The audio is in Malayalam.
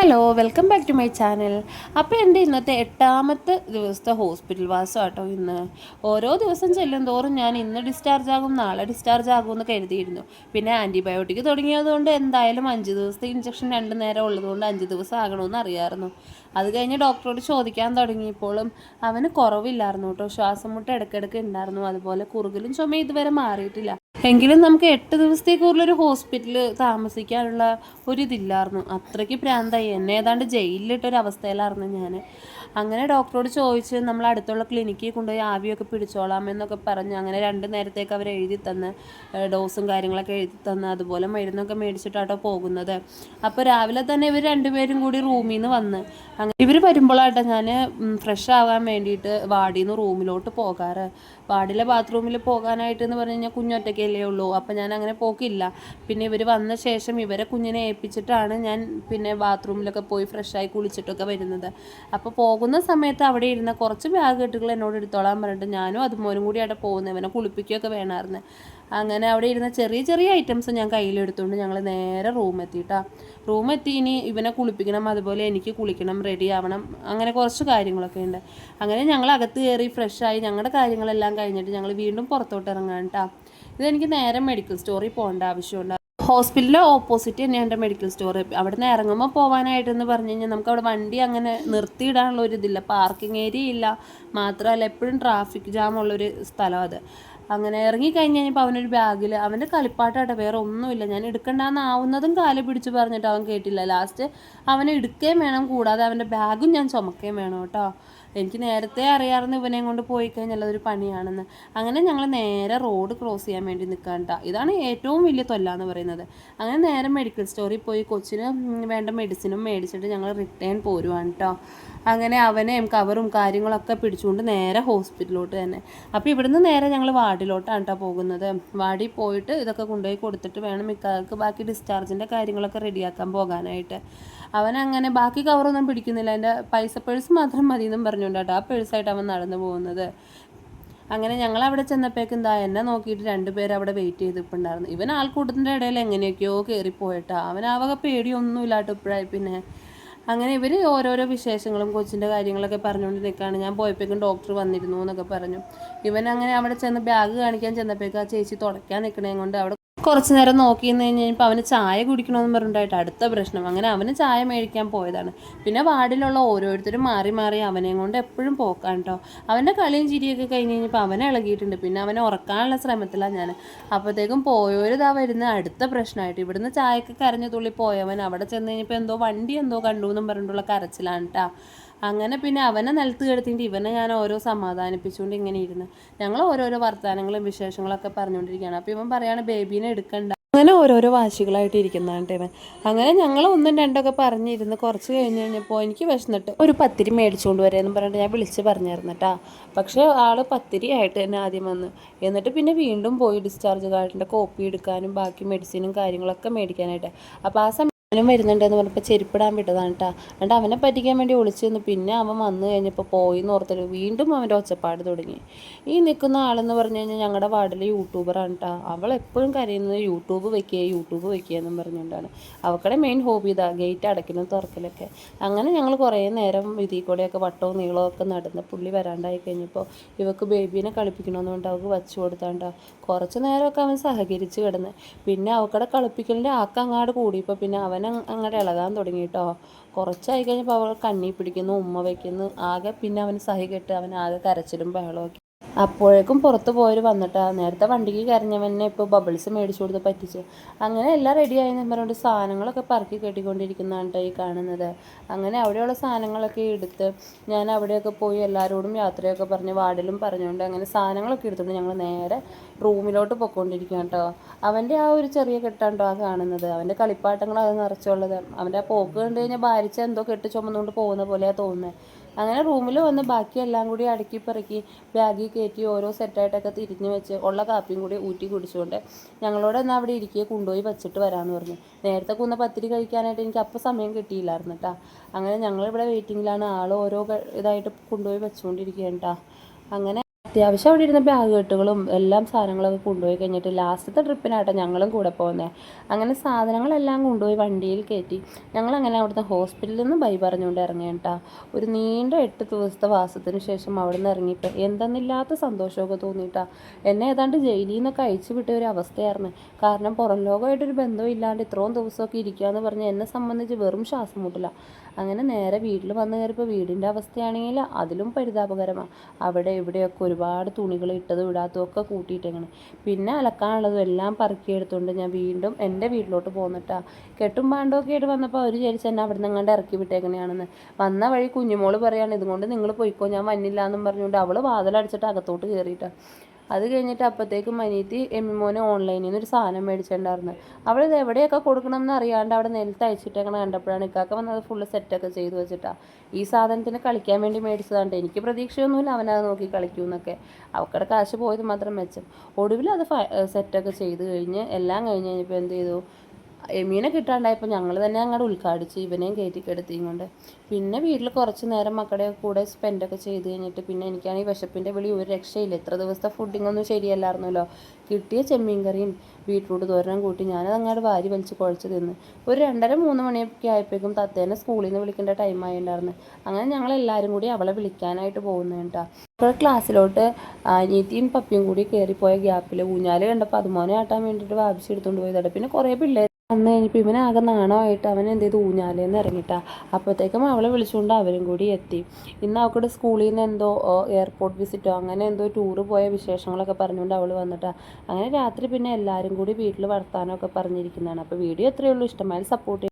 Hello welcome back to my channel. അപ്പോൾ എന്റെ ഇന്നത്തെ എട്ടാമത്തെ ദിവസത്തെ ഹോസ്പിറ്റൽ വാസം കേട്ടോ ഇന്ന്. ഓരോ ദിവസം ചെല്ലും തോറും ഞാൻ ഇന്ന് ഡിസ്ചാർജ് ആകും നാളെ ഡിസ്ചാർജ് ആകും എന്ന് കരുതിയിരുന്നു. പിന്നെ ആന്റിബയോട്ടിക് തുടങ്ങിയതുകൊണ്ട് എന്തായാലും അഞ്ച് ദിവസത്തെ ഇഞ്ചക്ഷൻ രണ്ട് നേരം ഉള്ളതുകൊണ്ട് അഞ്ച് ദിവസം ആകണമെന്ന് അറിയാമായിരുന്നു അത് കഴിഞ്ഞ് ഡോക്ടറോട് ചോദിക്കാൻ തുടങ്ങിയപ്പോഴും അവന് കുറവില്ലായിരുന്നു കേട്ടോ. ശ്വാസം മുട്ട ഇടയ്ക്കിടയ്ക്ക് ഉണ്ടായിരുന്നു. അതുപോലെ കുറുകലും ചുമ ഇതുവരെ മാറിയിട്ടില്ല. എങ്കിലും നമുക്ക് എട്ട് ദിവസത്തേക്ക് കൂടുതലൊരു ഹോസ്പിറ്റലിൽ താമസിക്കാനുള്ള ഒരിതില്ലായിരുന്നു അത്രയ്ക്ക് പ്രാന്തായി. എന്നെ ഏതാണ്ട് ജയിലിലിട്ടൊരവസ്ഥയിലായിരുന്നു ഞാൻ അങ്ങനെ ഡോക്ടറോട് ചോദിച്ച് നമ്മൾ അടുത്തുള്ള ക്ലിനിക്കിൽ കൊണ്ടുപോയി ആവിയൊക്കെ പിടിച്ചോളാം എന്നൊക്കെ പറഞ്ഞ് അങ്ങനെ രണ്ട് നേരത്തേക്ക് അവർ എഴുതി തന്ന് ഡോസും കാര്യങ്ങളൊക്കെ എഴുതി തന്ന് അതുപോലെ മരുന്നൊക്കെ മേടിച്ചിട്ടാട്ടോ പോകുന്നത്. അപ്പോൾ രാവിലെ തന്നെ ഇവർ രണ്ടുപേരും കൂടി റൂമിൽ നിന്ന് വന്ന് അങ്ങനെ ഇവർ വരുമ്പോഴാട്ടോ ഞാൻ ഫ്രഷ് ആവാൻ വേണ്ടിയിട്ട് വാടിയിൽ നിന്ന് റൂമിലോട്ട് പോകാറ്. വാടിലെ ബാത്റൂമിൽ പോകാനായിട്ട് എന്ന് പറഞ്ഞു കഴിഞ്ഞാൽ കുഞ്ഞൊറ്റയ്ക്കല്ലേ ഉള്ളൂ. അപ്പം ഞാൻ അങ്ങനെ പോക്കില്ല. പിന്നെ ഇവർ വന്ന ശേഷം ഇവരെ കുഞ്ഞിനെ ഏൽപ്പിച്ചിട്ടാണ് ഞാൻ പിന്നെ ബാത്റൂമിലൊക്കെ പോയി ഫ്രഷായി കുളിച്ചിട്ടൊക്കെ വരുന്നത്. അപ്പോൾ പോകുന്ന സമയത്ത് അവിടെ ഇരുന്ന കുറച്ച് ബാഗ് കെട്ടുകൾ എന്നോട് എടുത്തോളാൻ പറഞ്ഞിട്ട് ഞാനും അതുമോനും കൂടി അവിടെ പോകുന്നത് ഇവനെ കുളിപ്പിക്കുകയൊക്കെ വേണമായിരുന്നു. അങ്ങനെ അവിടെ ഇരുന്ന ചെറിയ ചെറിയ ഐറ്റംസ് ഞാൻ കയ്യിലെടുത്തുകൊണ്ട് ഞങ്ങൾ നേരെ റൂം എത്തിയിട്ടാ. റൂം എത്തി ഇനി ഇവനെ കുളിപ്പിക്കണം അതുപോലെ എനിക്ക് കുളിക്കണം റെഡി ആവണം അങ്ങനെ കുറച്ച് കാര്യങ്ങളൊക്കെ ഉണ്ട്. അങ്ങനെ ഞങ്ങൾ അകത്ത് കയറി ഫ്രഷായി ഞങ്ങളുടെ കാര്യങ്ങളെല്ലാം കഴിഞ്ഞിട്ട് ഞങ്ങൾ വീണ്ടും പുറത്തോട്ട് ഇറങ്ങാൻ കേട്ടോ ഇതെനിക്ക് നേരെ മെഡിക്കൽ സ്റ്റോറിൽ പോകേണ്ട ആവശ്യമുണ്ട് ഹോസ്പിറ്റലിലെ ഓപ്പോസിറ്റ് തന്നെയാണ് എന്റെ മെഡിക്കൽ സ്റ്റോർ അവിടെ നിന്ന് ഇറങ്ങുമ്പോൾ പോകാനായിട്ടെന്ന് പറഞ്ഞു കഴിഞ്ഞാൽ നമുക്ക് അവിടെ വണ്ടി അങ്ങനെ നിർത്തിയിടാനുള്ള ഒരു ഇതില്ല. പാർക്കിംഗ് ഏരിയ ഇല്ല. മാത്രമല്ല എപ്പോഴും ട്രാഫിക് ജാം ഉള്ളൊരു സ്ഥലം അത്. അങ്ങനെ ഇറങ്ങി കഴിഞ്ഞ് കഴിഞ്ഞപ്പോൾ അവനൊരു ബാഗിൽ അവന്റെ കളിപ്പാട്ടാട്ടെ വേറെ ഒന്നുമില്ല. ഞാൻ എടുക്കണ്ടെന്നാവുന്നതും കാൽ പിടിച്ച് പറഞ്ഞിട്ട് അവൻ കേട്ടില്ല. ലാസ്റ്റ് അവനെ എടുക്കുകയും വേണം കൂടാതെ അവന്റെ ബാഗും ഞാൻ ചുമക്കുകയും വേണം കേട്ടോ. എനിക്ക് നേരത്തെ അറിയാറുന്ന ഇവനെയും കൊണ്ട് പോയി കഴിഞ്ഞാൽ അതൊരു പണിയാണെന്ന്. അങ്ങനെ ഞങ്ങൾ നേരെ റോഡ് ക്രോസ് ചെയ്യാൻ വേണ്ടി നിൽക്കാണ്ട ഇതാണ് ഏറ്റവും വലിയ തൊല്ല എന്ന് പറയുന്നത്. അങ്ങനെ നേരെ മെഡിക്കൽ സ്റ്റോറിൽ പോയി കൊച്ചിന് വേണ്ട മെഡിസിനും മേടിച്ചിട്ട് ഞങ്ങൾ റിട്ടേൺ പോരുവാണ് കേട്ടോ അങ്ങനെ അവനെയും കവറും കാര്യങ്ങളൊക്കെ പിടിച്ചുകൊണ്ട് നേരെ ഹോസ്പിറ്റലിലോട്ട് തന്നെ. അപ്പോൾ ഇവിടുന്ന് നേരെ ഞങ്ങൾ വാർഡിലോട്ടാണ് കേട്ടോ പോകുന്നത്. വാർഡിൽ പോയിട്ട് ഇതൊക്കെ കൊണ്ടുപോയി കൊടുത്തിട്ട് വേണം മിക്കാർക്ക് ബാക്കി ഡിസ്ചാർജിന്റെ കാര്യങ്ങളൊക്കെ റെഡിയാക്കാൻ പോകാനായിട്ട്. അവനങ്ങനെ ബാക്കി കവറൊന്നും പിടിക്കുന്നില്ല. എന്റെ പൈസ പേഴ്സ് മാത്രം മതി എന്നും പറഞ്ഞുകൊണ്ട് കേട്ടോ ആ പേഴ്സായിട്ട് അവൻ നടന്നു പോകുന്നത്. അങ്ങനെ ഞങ്ങൾ അവിടെ ചെന്നപ്പോഴേക്കും എന്താ എന്നെ നോക്കിയിട്ട് രണ്ടുപേരും അവിടെ വെയിറ്റ് ചെയ്തിട്ടുണ്ടായിരുന്നു. ഇവൻ ആൾക്കൂട്ടത്തിന്റെ ഇടയിൽ എങ്ങനെയൊക്കെയോ കയറിപ്പോയിട്ടാ അവൻ ആവക വക പേടിയൊന്നുമില്ലാട്ടോ ഇപ്പോഴായി പിന്നെ. അങ്ങനെ ഇവർ ഓരോരോ വിശേഷങ്ങളും കൊച്ചിന്റെ കാര്യങ്ങളൊക്കെ പറഞ്ഞുകൊണ്ട് നിൽക്കുകയാണ് ഞാൻ പോയപ്പോഴേക്കും ഡോക്ടർ വന്നിരുന്നു എന്നൊക്കെ പറഞ്ഞു. ഇവൻ അങ്ങനെ അവിടെ ചെന്ന് ബാഗ് കാണിക്കാൻ ചെന്നപ്പോഴേക്കും ആ ചേച്ചി തുടയ്ക്കാൻ നിൽക്കണേ കൊണ്ട് അവിടെ കുറച്ച് നേരം നോക്കി നിന്ന് കഴിഞ്ഞ് കഴിഞ്ഞപ്പോൾ അവന് ചായ കുടിക്കണമെന്ന് പറഞ്ഞിട്ടായിട്ട് അടുത്ത പ്രശ്നം. അങ്ങനെ അവന് ചായ മേടിക്കാൻ പോയതാണ്. പിന്നെ വാർഡിലുള്ള ഓരോരുത്തരും മാറി മാറി അവനെയും കൊണ്ട് എപ്പോഴും പോക്കാൻ കേട്ടോ അവന്റെ കളിയും ചിരിയൊക്കെ കഴിഞ്ഞ് കഴിഞ്ഞപ്പോൾ അവനെ ഇളകിയിട്ടുണ്ട്. പിന്നെ അവനെ ഉറക്കാനുള്ള ശ്രമത്തിലാണ് ഞാൻ. അപ്പോഴത്തേക്കും പോയവരിതാ വരുന്ന അടുത്ത പ്രശ്നമായിട്ട് ഇവിടുന്ന് ചായക്ക് കരഞ്ഞു തുള്ളി പോയവൻ അവിടെ ചെന്ന് കഴിഞ്ഞപ്പോൾ എന്തോ വണ്ടി എന്തോ കണ്ടു എന്നും പറഞ്ഞിട്ടുള്ള കരച്ചിലാണ് കേട്ടോ അങ്ങനെ പിന്നെ അവനെ നിലത്ത് കിടത്തിയിട്ട് ഇവനെ ഞാൻ ഓരോ സമാധാനിപ്പിച്ചുകൊണ്ട് ഇങ്ങനെ ഇരുന്ന് ഞങ്ങൾ ഓരോരോ വർത്തമാനങ്ങളും വിശേഷങ്ങളൊക്കെ പറഞ്ഞുകൊണ്ടിരിക്കുകയാണ്. അപ്പോൾ ഇവൻ പറയാണ് ബേബീനെ എടുക്കണ്ട. അങ്ങനെ ഓരോരോ വാശികളായിട്ട് ഇരിക്കുന്നതാണ് ഇവൻ. അങ്ങനെ ഞങ്ങൾ ഒന്നും രണ്ടൊക്കെ പറഞ്ഞിരുന്ന് കുറച്ച് കഴിഞ്ഞ് കഴിഞ്ഞപ്പോൾ എനിക്ക് വിശന്നിട്ട് ഒരു പത്തിരി മേടിച്ചുകൊണ്ട് വരാമെന്ന് പറഞ്ഞിട്ട് ഞാൻ വിളിച്ച് പറഞ്ഞായിരുന്നു കേട്ടാ പക്ഷേ ആൾ പത്തിരി ആയിട്ട് തന്നെ ആദ്യം വന്ന്. എന്നിട്ട് പിന്നെ വീണ്ടും പോയി ഡിസ്ചാർജ് കാർഡിന്റെ കോപ്പി എടുക്കാനും ബാക്കി മെഡിസിനും കാര്യങ്ങളൊക്കെ മേടിക്കാനായിട്ട്. അപ്പോൾ ആ സമയം അവനും വരുന്നുണ്ടെന്ന് പറഞ്ഞപ്പോൾ ചെരുപ്പിടാൻ വിട്ടതാണ് കേട്ടോ എന്നിട്ട് അവനെ പറ്റിക്കാൻ വേണ്ടി ഒളിച്ചു നിന്ന് പിന്നെ അവൻ വന്നു കഴിഞ്ഞപ്പോൾ പോയി എന്ന് ഓർത്തിട്ട് വീണ്ടും അവന്റെ ഒച്ചപ്പാട് തുടങ്ങി. ഈ നിൽക്കുന്ന ആളെന്ന് പറഞ്ഞു കഴിഞ്ഞാൽ ഞങ്ങളുടെ വാർഡിലെ യൂട്യൂബറാണ് കേട്ടോ അവൾ എപ്പോഴും കരയുന്നത് യൂട്യൂബ് വെക്കുക യൂട്യൂബ് വെക്കുക എന്നും പറഞ്ഞുകൊണ്ടാണ് അവക്കടെ മെയിൻ ഹോബി ഇതാ ഗേറ്റ് അടയ്ക്കലും തുറക്കലൊക്കെ. അങ്ങനെ ഞങ്ങൾ കുറേ നേരം ഇതിൽ കൂടെയൊക്കെ വട്ടവും നീളവും ഒക്കെ നടന്ന് പുള്ളി വരാണ്ടായി കഴിഞ്ഞപ്പോൾ ഇവക്ക് ബേബീനെ കളിപ്പിക്കണമെന്നുകൊണ്ട് അവൾക്ക് വച്ചു കൊടുത്താണ്ടോ കുറച്ച് നേരമൊക്കെ അവൻ സഹകരിച്ച് കിടന്ന്. പിന്നെ അവക്കടെ കളിപ്പിക്കലിന്റെ ആക്കങ്ങാട് കൂടിയപ്പോൾ പിന്നെ അവൻ അങ് അങ്ങോട്ട് ഇളകാൻ തുടങ്ങി കേട്ടോ കുറച്ചായി കഴിഞ്ഞപ്പോൾ അവൾ കണ്ണി പിടിക്കുന്നു ഉമ്മ വയ്ക്കുന്നു ആകെ പിന്നെ അവന് സഹി കെട്ട് അവൻ ആകെ കരച്ചിലും ബഹളമൊക്കെ അപ്പോഴേക്കും പുറത്ത് പോയവർ വന്നിട്ടാണ് നേരത്തെ വണ്ടിക്ക് കരഞ്ഞവനെ ഇപ്പോൾ ബബിൾസ് മേടിച്ചു കൊടുത്ത് പറ്റിച്ച്. അങ്ങനെ എല്ലാം റെഡിയായി എന്ന് പറഞ്ഞുകൊണ്ട് സാധനങ്ങളൊക്കെ പറക്കി കെട്ടിക്കൊണ്ടിരിക്കുന്നതാണ് ട്ടോ ഈ കാണുന്നത്. അങ്ങനെ അവിടെയുള്ള സാധനങ്ങളൊക്കെ എടുത്ത് ഞാൻ അവിടെയൊക്കെ പോയി എല്ലാവരോടും യാത്രയൊക്കെ പറഞ്ഞ് വാർഡിലും പറഞ്ഞുകൊണ്ട് അങ്ങനെ സാധനങ്ങളൊക്കെ എടുത്തുകൊണ്ട് ഞങ്ങൾ നേരെ റൂമിലോട്ട് പൊയ്ക്കൊണ്ടിരിക്കുകയാണ് കേട്ടോ അവന്റെ ആ ഒരു ചെറിയ കെട്ടാണ്ടോ ആ കാണുന്നത്. അവന്റെ കളിപ്പാട്ടങ്ങളാണ് നിറച്ചുള്ളത്. അവന്റെ ആ പോക്ക് കണ്ടു കഴിഞ്ഞാൽ ഭാരിച്ച എന്തോ കെട്ട് ചുമന്നുകൊണ്ട് പോകുന്ന പോലെയാണ് തോന്നുന്നത് അങ്ങനെ റൂമിൽ വന്ന് ബാക്കി എല്ലാം കൂടി അടുക്കി പെറുക്കി ബാഗിൽ കയറ്റി ഓരോ സെറ്റായിട്ടൊക്കെ തിരിഞ്ഞ് വെച്ച് ഉള്ള കാപ്പിയും കൂടി ഊറ്റി കുടിച്ചുകൊണ്ട് ഞങ്ങളോട് എന്നാൽ അവിടെ ഇരിക്കുക കൊണ്ടുപോയി വെച്ചിട്ട് വരാമെന്ന് പറഞ്ഞു. നേരത്തെ കുന്ന പത്തിരി കഴിക്കാനായിട്ട് എനിക്ക് അപ്പോൾ സമയം കിട്ടിയില്ലായിരുന്നു കേട്ടോ അങ്ങനെ ഞങ്ങളിവിടെ വെയിറ്റിങ്ങിലാണ് ആൾ ഓരോ ഇതായിട്ട് കൊണ്ടുപോയി വെച്ചുകൊണ്ടിരിക്കുകയാണ് കേട്ടോ അങ്ങനെ അത്യാവശ്യം അവിടെ ഇരുന്ന ബാഗ് കെട്ടുകളും എല്ലാം സാധനങ്ങളൊക്കെ കൊണ്ടുപോയി കഴിഞ്ഞിട്ട് ലാസ്റ്റത്തെ ട്രിപ്പിനാട്ടോ ഞങ്ങളും കൂടെ പോകുന്നത് അങ്ങനെ സാധനങ്ങളെല്ലാം കൊണ്ടുപോയി വണ്ടിയിൽ കയറ്റി ഞങ്ങൾ അങ്ങനെ അവിടുത്തെ ഹോസ്പിറ്റലിൽ നിന്ന് ബൈ പറഞ്ഞുകൊണ്ട് ഇറങ്ങി കേട്ടോ ഒരു നീണ്ട എട്ട് ദിവസത്തെ വാസത്തിന് ശേഷം അവിടെ നിന്ന് ഇറങ്ങിയപ്പോൾ എന്തെന്നില്ലാത്ത സന്തോഷമൊക്കെ തോന്നിയിട്ടാ എന്നെ ഏതാണ്ട് ജയിലിൽ നിന്നൊക്കെ അയച്ചു വിട്ട ഒരു അവസ്ഥയായിരുന്നു. കാരണം പുറം ലോകമായിട്ടൊരു ബന്ധവും ഇല്ലാണ്ട് ഇത്രയും ദിവസമൊക്കെ ഇരിക്കുക എന്ന് പറഞ്ഞ് എന്നെ സംബന്ധിച്ച് വെറും ശ്വാസം മുട്ടില്ല അങ്ങനെ നേരെ വീട്ടിൽ വന്നു കയറിയപ്പോൾ വീടിന്റെ അവസ്ഥയാണെങ്കിൽ അതിലും പരിതാപകരമാണ് അവിടെ ഇവിടെയൊക്കെ ഒരുപാട് തുണികൾ ഇട്ടതും ഇടാത്തതും ഒക്കെ കൂട്ടിയിട്ടേക്കണ്. പിന്നെ അലക്കാനുള്ളതും എല്ലാം പറക്കിയെടുത്തുകൊണ്ട് ഞാൻ വീണ്ടും എന്റെ വീട്ടിലോട്ട് പോന്നിട്ടാ. കെട്ടും പാണ്ടൊക്കെ ആയിട്ട് വന്നപ്പോൾ അവർ വിചാരിച്ചു എന്നെ അവിടെ നിന്ന് അങ്ങോട്ട് ഇറക്കി വിട്ടേക്കണെയാണെന്ന്. വന്ന വഴി കുഞ്ഞുമോൾ പറയാണ് ഇതുകൊണ്ട് നിങ്ങൾ പോയിക്കോ ഞാൻ വന്നില്ല എന്നും പറഞ്ഞുകൊണ്ട് അവൾ വാതിലടിച്ചിട്ട് അകത്തോട്ട് കയറിയിട്ടാ അത് കഴിഞ്ഞിട്ട് അപ്പോഴത്തേക്കും അനിയത്തി എമ്മിമോനെ ഓൺലൈനിൽ നിന്ന് ഒരു സാധനം മേടിച്ചിട്ടുണ്ടായിരുന്നു. അവൾ എവിടെയൊക്കെ കൊടുക്കണം എന്ന് അറിയാണ്ട് അവിടെ നിലത്ത് അയച്ചിട്ടങ്ങനെ കണ്ടപ്പോഴാണ് ഇക്കാക്ക വന്നത് ഫുള്ള് സെറ്റൊക്കെ ചെയ്തു വെച്ചിട്ടാ. ഈ സാധനത്തിന് കളിക്കാൻ വേണ്ടി മേടിച്ചതാണ്ട്. എനിക്ക് പ്രതീക്ഷയൊന്നുമില്ല അവനത് നോക്കി കളിക്കൂന്നൊക്കെ. അവക്കടെ കാശ് പോയത് മാത്രം മെച്ചം. ഒടുവിൽ അത് സെറ്റൊക്കെ ചെയ്ത് കഴിഞ്ഞ് എല്ലാം കഴിഞ്ഞ് കഴിഞ്ഞപ്പോൾ എന്ത് ചെയ്തു? എമീനെ കിട്ടാണ്ടായപ്പോൾ ഞങ്ങൾ തന്നെ അങ്ങോട്ട് ഉദ്ഘാടിച്ച് ഇവനെയും കയറ്റിക്കെടുത്തിയും കൊണ്ട്. പിന്നെ വീട്ടിൽ കുറച്ച് നേരം മക്കളുടെ കൂടെ സ്പെൻഡൊക്കെ ചെയ്ത് കഴിഞ്ഞിട്ട് പിന്നെ എനിക്കാണെങ്കിൽ വിശപ്പിന്റെ വിളി ഒരു രക്ഷയില്ല. എത്ര ദിവസത്തെ ഫുഡിങ്ങൊന്നും ശരിയല്ലായിരുന്നല്ലോ. കിട്ടിയ ചെമ്മീൻ കറിയും ബീട്രൂട്ട് തോരനും കൂട്ടി ഞാനത് അങ്ങോട്ട് വാരി വലിച്ച് കുഴച്ച് തിന്ന്. ഒരു രണ്ടര മൂന്ന് മണിയൊക്കെ ആയപ്പോഴേക്കും തത്തേനെ സ്കൂളിൽ നിന്ന് വിളിക്കേണ്ട ടൈം ആയിട്ടുണ്ടായിരുന്നു അങ്ങനെ ഞങ്ങൾ എല്ലാവരും കൂടി അവളെ വിളിക്കാനായിട്ട് പോകുന്നത് കേട്ടോ അപ്പോൾ ക്ലാസ്സിലോട്ട് അനിയത്തിയും പപ്പിയും കൂടി കയറിപ്പോയ ഗ്യാപ്പിൽ ഊഞ്ഞാൽ കണ്ടപ്പോൾ അതുമോനെ ആട്ടാൻ വേണ്ടിയിട്ട് വാപിച്ചെടുത്തുകൊണ്ട് പോയതാണ് പിന്നെ കുറേ പിള്ളേർ വന്ന് കഴിഞ്ഞപ്പോൾ ഇവനാകെ നാണമായിട്ട് അവൻ എന്ത് ചെയ്തു? ഊഞ്ഞാലേന്ന് ഇറങ്ങിയിട്ടാ. അപ്പോഴത്തേക്കും അവളെ വിളിച്ചുകൊണ്ട് അവരും കൂടി എത്തി. ഇന്ന് അവൾക്കിടെ സ്കൂളിൽ നിന്ന് എന്തോ എയർപോർട്ട് വിസിറ്റോ അങ്ങനെ എന്തോ ടൂറ് പോയ വിശേഷങ്ങളൊക്കെ പറഞ്ഞുകൊണ്ട് അവൾ വന്നിട്ടാ. അങ്ങനെ രാത്രി പിന്നെ എല്ലാവരും കൂടി വീട്ടിൽ വർത്താനമൊക്കെ പറഞ്ഞിരിക്കുന്നതാണ്. അപ്പോൾ വീഡിയോ എത്രയേ ഉള്ളൂ. ഇഷ്ടമായാലും സപ്പോർട്ട്